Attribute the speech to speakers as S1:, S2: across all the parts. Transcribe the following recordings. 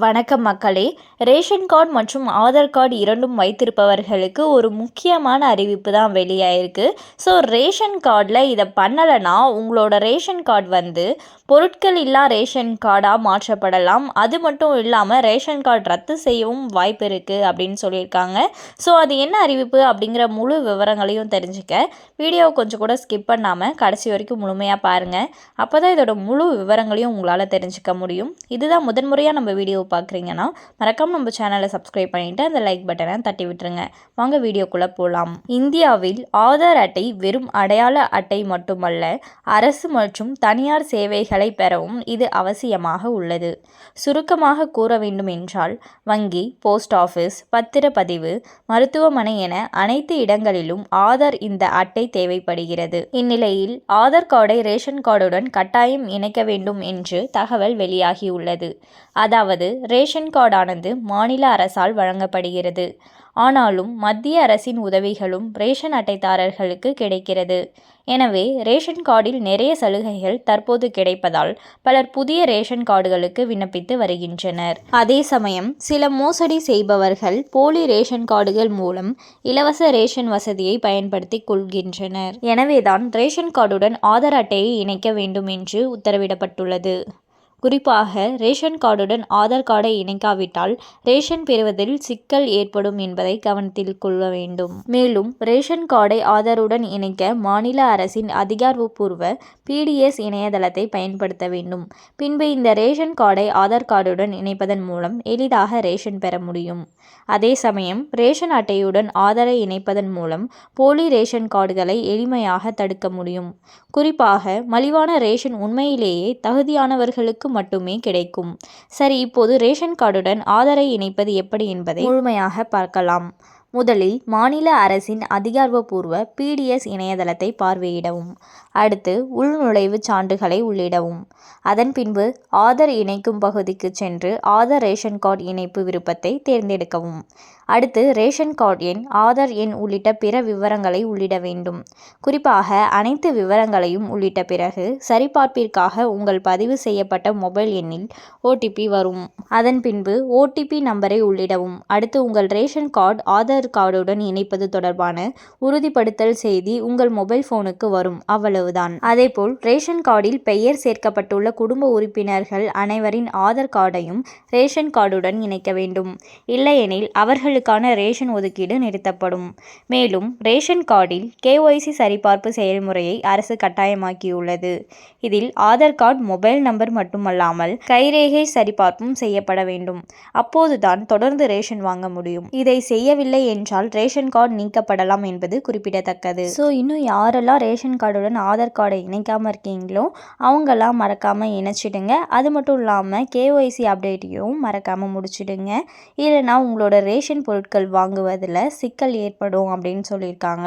S1: வணக்கம் மக்களே. Ration card மற்றும் ஆதார் கார்டு இரண்டும் வைத்திருப்பவர்களுக்கு ஒரு முக்கியமான அறிவிப்பு தான் வெளியாயிருக்கு. ஸோ ரேஷன் கார்டில் இதை பண்ணலைன்னா உங்களோட ரேஷன் கார்டு வந்து பொருட்கள் இல்லா ரேஷன் கார்டாக மாற்றப்படலாம். அது மட்டும் இல்லாமல் ரேஷன் கார்டு ரத்து செய்யவும் வாய்ப்பு இருக்குது அப்படின்னு சொல்லியிருக்காங்க. ஸோ அது என்ன அறிவிப்பு அப்படிங்கிற முழு விவரங்களையும் தெரிஞ்சுக்க வீடியோவை கொஞ்சம் கூட ஸ்கிப் பண்ணாமல் கடைசி வரைக்கும் முழுமையாக பாருங்கள் அப்போ தான் இதோட முழு விவரங்களையும் உங்களால் தெரிஞ்சுக்க முடியும். இதுதான் முதன்முறையாக நம்ம வீடியோ பார்க்குறீங்கன்னா மறக்காமல் நம்ம சேனலை சப்ஸ்கிரைப் பண்ணிவிட்டு அந்த லைக் பட்டனை தட்டி விட்டுருங்க. வாங்க வீடியோக்குள்ளே போகலாம் இந்தியாவில் ஆதார் அட்டை வெறும் அடையாள அட்டை மட்டுமல்ல அரசு மற்றும் தனியார் சேவைகளை பெறவும் இது அவசியமாக உள்ளது. சுருக்கமாக கூற வேண்டும் என்றால் வங்கி போஸ்ட் ஆஃபீஸ் பத்திரப்பதிவு மருத்துவமனை என அனைத்து இடங்களிலும் ஆதார் இந்த அட்டை தேவைப்படுகிறது. இந்நிலையில் ஆதார் கார்டை ரேஷன் கார்டுடன் கட்டாயம் இணைக்க வேண்டும் என்று தகவல் வெளியாகியுள்ளது. அதாவது ரேஷன் கார்டானது மாநில அரசால் வழங்கப்படுகிறது. ஆனாலும் மத்திய அரசின் உதவிகளும் ரேஷன் அட்டைதாரர்களுக்கு கிடைக்கிறது. எனவே ரேஷன் கார்டில் நிறைய சலுகைகள் தற்போது கிடைப்பதால் பலர் புதிய ரேஷன் கார்டுகளுக்கு விண்ணப்பித்து வருகின்றனர். அதே சமயம் சில மோசடி செய்பவர்கள் போலி ரேஷன் கார்டுகள் மூலம் இலவச ரேஷன் வசதியை பயன்படுத்தி கொள்கின்றனர். எனவேதான் ரேஷன் கார்டுடன் ஆதார் அட்டையை இணைக்க வேண்டும் என்று உத்தரவிடப்பட்டுள்ளது. குறிப்பாக ரேஷன் கார்டுடன் ஆதார் கார்டை இணைக்காவிட்டால் ரேஷன் பெறுவதில் சிக்கல் ஏற்படும் என்பதை கவனத்தில் கொள்ள வேண்டும். மேலும் ரேஷன் கார்டை ஆதாருடன் இணைக்க மாநில அரசின் அதிகாரப்பூர்வ பிடிஎஸ் இணையதளத்தை பயன்படுத்த வேண்டும். பின்பு இந்த ரேஷன் கார்டை ஆதார் கார்டுடன் இணைப்பதன் மூலம் எளிதாக ரேஷன் பெற முடியும். அதே சமயம் ரேஷன் அட்டையுடன் ஆதாரை இணைப்பதன் மூலம் போலி ரேஷன் கார்டுகளை எளிமையாக தடுக்க முடியும். குறிப்பாக மலிவான ரேஷன் உண்மையிலேயே தகுதியானவர்களுக்கு மட்டுமே கிடைக்கும். சரி இப்போது ரேஷன் கார்டுடன் ஆதாரை இணைப்பது எப்படி என்பதை முழுமையாக பார்க்கலாம். முதலில் மாநில அரசின் அதிகாரப்பூர்வ பிடிஎஸ் இணையதளத்தை பார்வையிடவும். அடுத்து உள்நுழைவுச் சான்றுகளை உள்ளிடவும். அதன் பின்பு ஆதார் இணைக்கும் பகுதிக்கு சென்று ஆதார் ரேஷன் கார்டு இணைப்பு விருப்பத்தை தேர்ந்தெடுக்கவும். அடுத்து ரேஷன் கார்டு எண் ஆதார் எண் உள்ளிட்ட பிற விவரங்களை உள்ளிட வேண்டும். குறிப்பாக அனைத்து விவரங்களையும் உள்ளிட்ட பிறகு சரிபார்ப்பிற்காக உங்கள் பதிவு செய்யப்பட்ட மொபைல் எண்ணில் ஓடிபி வரும். அதன் பின்பு ஓடிபி நம்பரை உள்ளிடவும். அடுத்து உங்கள் ரேஷன் கார்டு ஆதார் கார்டுடன் இணைப்பது தொடர்பான உறுதிப்படுத்தல் செய்தி உங்கள் மொபைல் ஃபோனுக்கு வரும். அவ்வளவு. அவ்வளவுதான் அதேபோல் ரேஷன் கார்டில் பெயர் சேர்க்கப்பட்டுள்ள குடும்ப உறுப்பினர்கள் அனைவரின் ஆதார் கார்டையும் ரேஷன் கார்டுடன் இணைக்க வேண்டும். இல்லையெனில் அவர்களுக்கான ரேஷன் ஒதுக்கீடு நிறுத்தப்படும். மேலும் ரேஷன் கார்டில் கேஒய்சி சரிபார்ப்பு செயல்முறையை அரசு கட்டாயமாக்கியுள்ளது. இதில் ஆதார் கார்டு மொபைல் நம்பர் மட்டுமல்லாமல் கைரேகை சரிபார்ப்பும் செய்யப்பட வேண்டும். அப்போதுதான் தொடர்ந்து ரேஷன் வாங்க முடியும். இதை செய்யவில்லை என்றால் ரேஷன் கார்டு நீக்கப்படலாம் என்பது குறிப்பிடத்தக்கது. ஸோ இன்னும் யாரெல்லாம் ரேஷன் கார்டுடன் ஆதார் கார்டை இணைக்காமல் இருக்கீங்களோ அவங்கெல்லாம் மறக்காமல் இணைச்சிடுங்க. அது மட்டும் இல்லாமல் கேஒய்சி அப்டேட்டையும் மறக்காமல் முடிச்சிடுங்க. இல்லைனா உங்களோட ரேஷன் பொருட்கள் வாங்குவதில் சிக்கல் ஏற்படும் அப்படின்னு சொல்லியிருக்காங்க.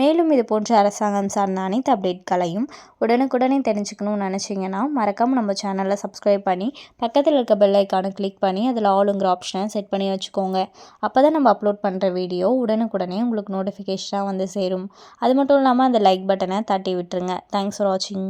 S1: மேலும் இது போன்ற அரசாங்கம் சார்ந்த அனைத்து அப்டேட்களையும் உடனுக்குடனே தெரிஞ்சுக்கணும்னு நினச்சிங்கன்னா மறக்காமல் நம்ம சேனலை சப்ஸ்கிரைப் பண்ணி பக்கத்தில் இருக்க பெல் ஐக்கானை கிளிக் பண்ணி அதில் ஆளுங்கிற ஆப்ஷனை செட் பண்ணி வச்சுக்கோங்க. அப்போ தான் நம்ம அப்லோட் பண்ணுற வீடியோ உடனுக்குடனே உங்களுக்கு நோட்டிஃபிகேஷனாக வந்து சேரும். அது மட்டும் இல்லாமல் அந்த லைக் பட்டனை தட்டி விட்டுருங்க. தேங்க்ஸ் ஃபார் வாட்சிங்